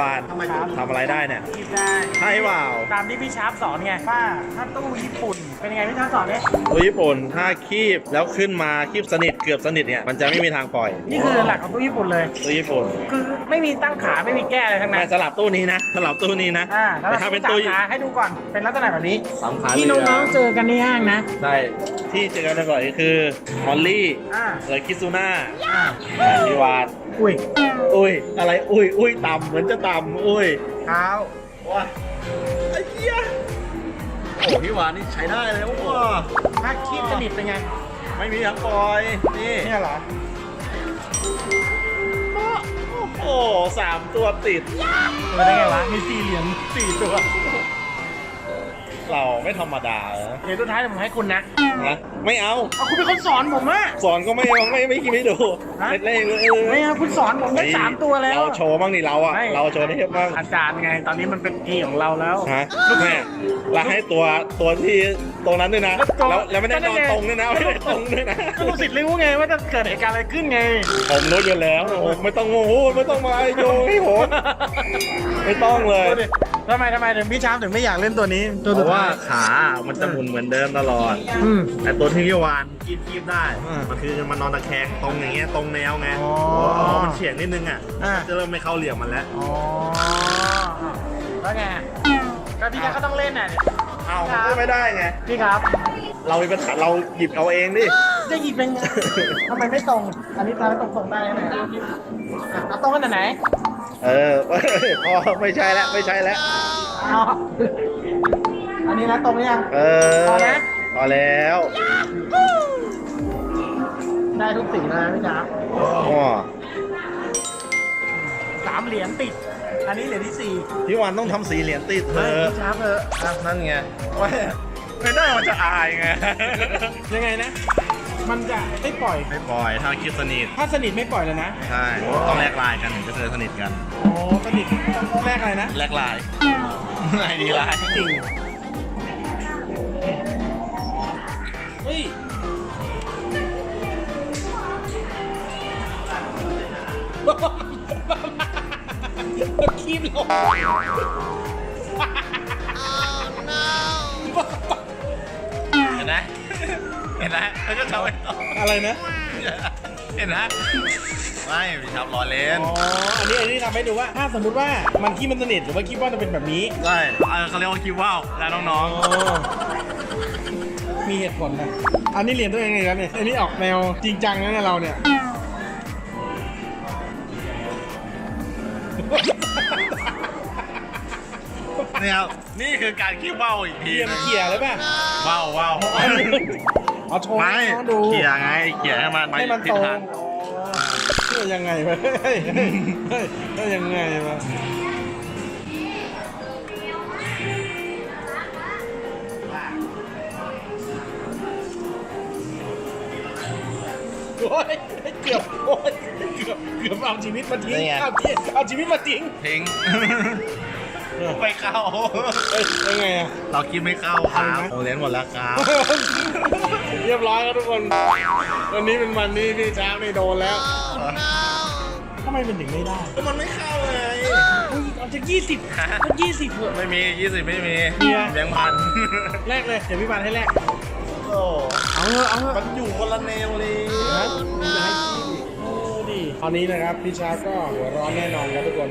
วานทำไมครับทำอะไรได้เนี่ยคีบได้ ใช่เปล่าตามที่พี่ชาร์ปสอนไงว่าถ้าตู้ญี่ปุ่น เป็นยังไงพี่ชาร์ปสอนเนี่ยตัวญี่ปุ่นถ้าคีบแล้วขึ้นมาคีบสนิทเกือบสนิทเนี่ยมันจะไม่มีทางปล่อยนี่คือหลักของตู้ญี่ปุ่นเลย ตัวญี่ปุ่นคือไม่มีตั้งขาไม่มีแก้อะไรทั้งนั้ไม่นสลับตู้นี้นะสลับตู้นี้นะอ่าแต่ถ้าเป็นตู้สมขาให้ดูก่อนเป็นลักษณะแบบนี้ สามขาที่น้องๆเจอกันในห้างนะใช่ที่เจอกันบ่อยๆคือฮอลลี่อ่าเลยคิซูน่าอ่าพิวาน อุ้ยอุ้ยอะไรอุ้ยอุ้ยต่ำเหมือนจะต่ำอุ้ยเท้าว้าไอ้เหี้ยโอ้พี่วานนี่ใช้ได้เลยว้าถ้าคีบสนิทเป็นไงไม่มีทางปล่อยนี่เนี่ยเหรอโอ้โหสามตัวติดเออได้ไงวะมีสี่เหรียญสี่ตัว เราไม่ธรรมดานะเหรียญสุดท้ายผมให้คุณนะนะไม่เอา เอาคุณเป็นคนสอนผมอะ สอนก็ไม่เอาไม่ไม่คิดไม่ดูฮะ เล่นๆเลยเออไม่เอาคุณสอนผมได้สามตัวแล้ว เราโชว์บ้างดิเราอะไม่ เราโชว์ได้บ้างอาจารย์ไง ตอนนี้มันเป็นทีของเราแล้ว ฮะแม่เราให้ตัวตัวที่ตรงนั้นด้วยนะตัวแล้วแล้วไม่ได้ก็นได้อนไงตรงด้วยนะไม่ได้ตรงด้วยนะก็ลูกศิษย์รู้ไงว่าจะเกิดเหตุการณ์อะไรขึ้นไง ผมรู้อยู่แล้วโอ้โหไม่ต้องโอ้โหไม่ต้องมาโยงให้ผมไม่ต้องเลย ดูดิ ทำไมทำไมถึงพี่ช้างถึงไม่อยากเล่นตัวนี้ ตัวเพสุดราะว่าท้าย ขามันจะหมุนเหมือนเดิมตลอด อืม แต่ตัวที่พี่วานคีบคีบได้ อืมมันคือมันนอนตะแคงตรงอย่างเงี้ยตรงแนวไงอ๋อพอมันเฉียงนิดนึงอะ อ่า จะเริ่มไม่เข้าเหลี่ยมมันแล้ว อ๋อแล้วไงก็พี่ช้างก็ต้องเล่นน่ะเอามันก็ไม่ได้ไง พี่ครับ เรามีปัญหาเราหยิบเอาเองดิ จะหยิบเป็นไง ทำไมไม่ตรง อันนี้ทำให้ตรงตรงๆได้ไหมอะเอาตรงกันไหน เออพอไม่ใช่แล้วไม่ใช่แล้วเอาอันนี้นะตรงหรือยัง เออพอนะพอแล้วได้ทุกสีแล้วนะพี่ช้างอ๋อสามเหรียญติด อันนี้เหรียญที่สี่พี่วานต้องทำสีเหรียญติดเธเฮ้ยอพี่ช้างเถอะอะนั่นไงไม่ไม่ได้มันจะอายไง ยังไงนะ มันจะไม่ปล่อย ไม่ปล่อยถ้าคิดสนิทถ้าสนิทไม่ปล่อยเลยนะ ใช่ต้องแลกลายกันถึงจะเจอสนิทกันโอ้สนิทต้องแรกอะไรนะแลกลายไอดีลายจริงเฮ้ยคีบลง เห็นไหม เห็นไหมเขาจะทำให้ต่ออะไรนะ เห็นไหมไม่พี่ครับรอเล่นอ๋อ อันนี้อันนี้ทำให้ดูว่า ถ้าสมมุติว่ามันคีบมันสนิทหรือว่าคีบว่าจะเป็นแบบนี้ใช่เออเขาเรียกว่าคิวว่าวแล้วน้องมีเหตุผลนะ อันนี้เรียนตัวเองเลยครับเนี่ย อันนี้ออกแนวจริงจังนะเนี่ยเราเนี่ย ๆเนี่ยครับนี่คือการคิวว่าวอีกทีเรียนนะเขี่ยเลยป่ะ ว่าวว่าว เอาโชว์ไม่ให้น้องดูเขี่ยไงเขี่ยให้มันให้มันทิตศรงทางเฮ้ยยังไงวะเฮ้ยเฮ้ยเฮ้ยเฮ้ยยังไงวะโอ้ยเกือบโอ้ยเกือบเกือบเอาชีวิตมาทิ้งเอาชีวิตเอาชีวิตมาทิ้งทิ้งไม่เข้าเฮ้ยยังไงอะเราคิดไม่เข้าครับโรงเรียนหมดแล้วครับ เรียบร้อยครับทุกคน วันนี้เป็นวันนี้พี่ช้างนี่โดนแล้วทำไมเป็นถึงไม่ได้ ก็มันไม่เข้าไงเอาจากยี่สิบจากยี่สิบเถอะไม่มี20ไม่มีเมียแบงค์พันแรกเลย เดี๋ยวพี่บานให้แรกโอ้เอาเถอะเอาเถอะมันอยู่คนละแนวเลยนะอย่าให้ขี้ดิโอ้ดิตอนนี้นะครับพี่ช้างก็หัวร้อนแน่นอนครับทุกคน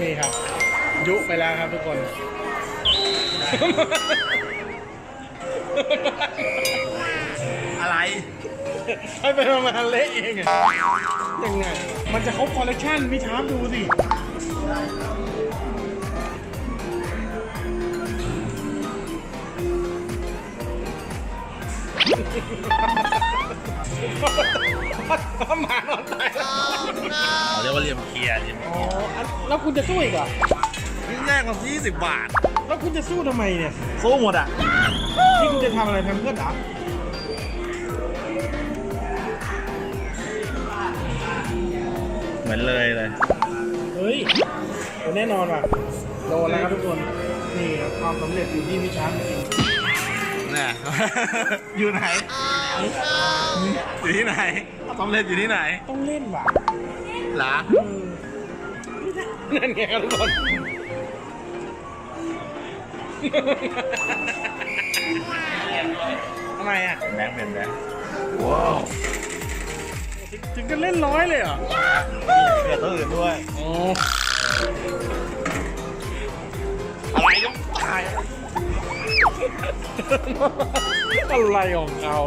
นี่ครับ ยุไปแล้วครับทุกคน อะไร ให้ไปประมาณเละเองอะยังไง มันจะครบคอลเลคชันพี่ช้างดูสิ หมานอนตายแล้วเขาเรียกว่าเรียมเคลียร์เรียมอ๋ออันแล้วคุณจะสู้อีกเหรอ นี่แรกมา20บาท แล้วคุณจะสู้ทำไมเนี่ย สู้หมดอะนี่คุณจะทำอะไรแพมเพิร์ดเหรอเหมือนเลยเลย เฮ้ยแน่นอนว่ะโดนแล้วครับทุกคน นี่ครับความสำเร็จอยู่ที่พี่ช้างจริงเนี่ยอยู่ไหน อยู่ที่ไหนสำเร็จอยู่ที่ไหน ต้องเล่นว่ะหรอเออนั่นไงครับทุกคน ทำไมอะแบงค์เป็นแบงค์ถึงกันเล่นร้อยเลยเหรอเปลี่ยนตัวอื่นด้วยโอ้อะไรก็ตายอะไรของเขา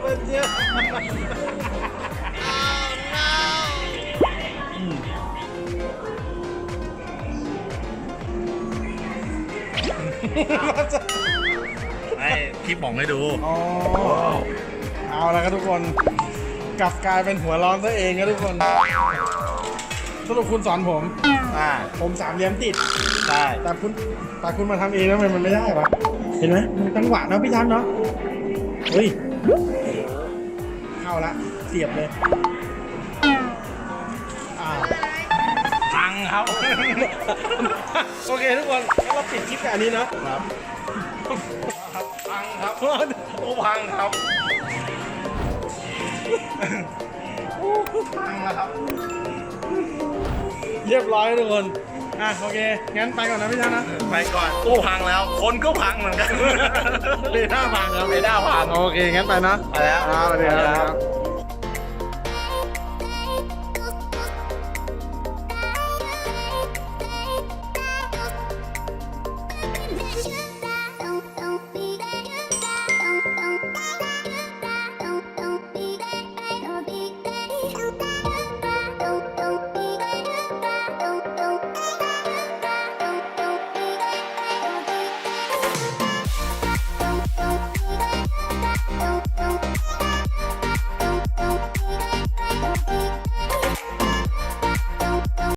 ให้คลิปบอกให้ดู อ๋อเอาละครับทุกคน กลับกลายเป็นหัวร้อนตัวเองครับทุกคน สรุปคุณสอนผม อ่า ผมสามเหลี่ยมติด ใช่ แต่คุณแต่คุณมาทำเองแล้วมันไม่ได้ปะเห็นไหมมันจังหวะเนาะพี่ยันเนาะเฮ้ย เข้าละเสียบเลยอ่าพังครับ โอเคทุกคนงั้นเราปิดคลิปกับอันนี้เนาะครับครับพังครับโอ้พังครับพังแล้วครับ เรียบร้อยทุกคน อะโอเค งั้นไปก่อนนะพี่ช้างนะ ไปก่อนกู้พังแล้ว คนก็พังเหมือนกันเรด้าพังครับเรด้าร์พัง โอเค งั้นไปนะไปแล้วครับสวัสดีครัไปแล้ว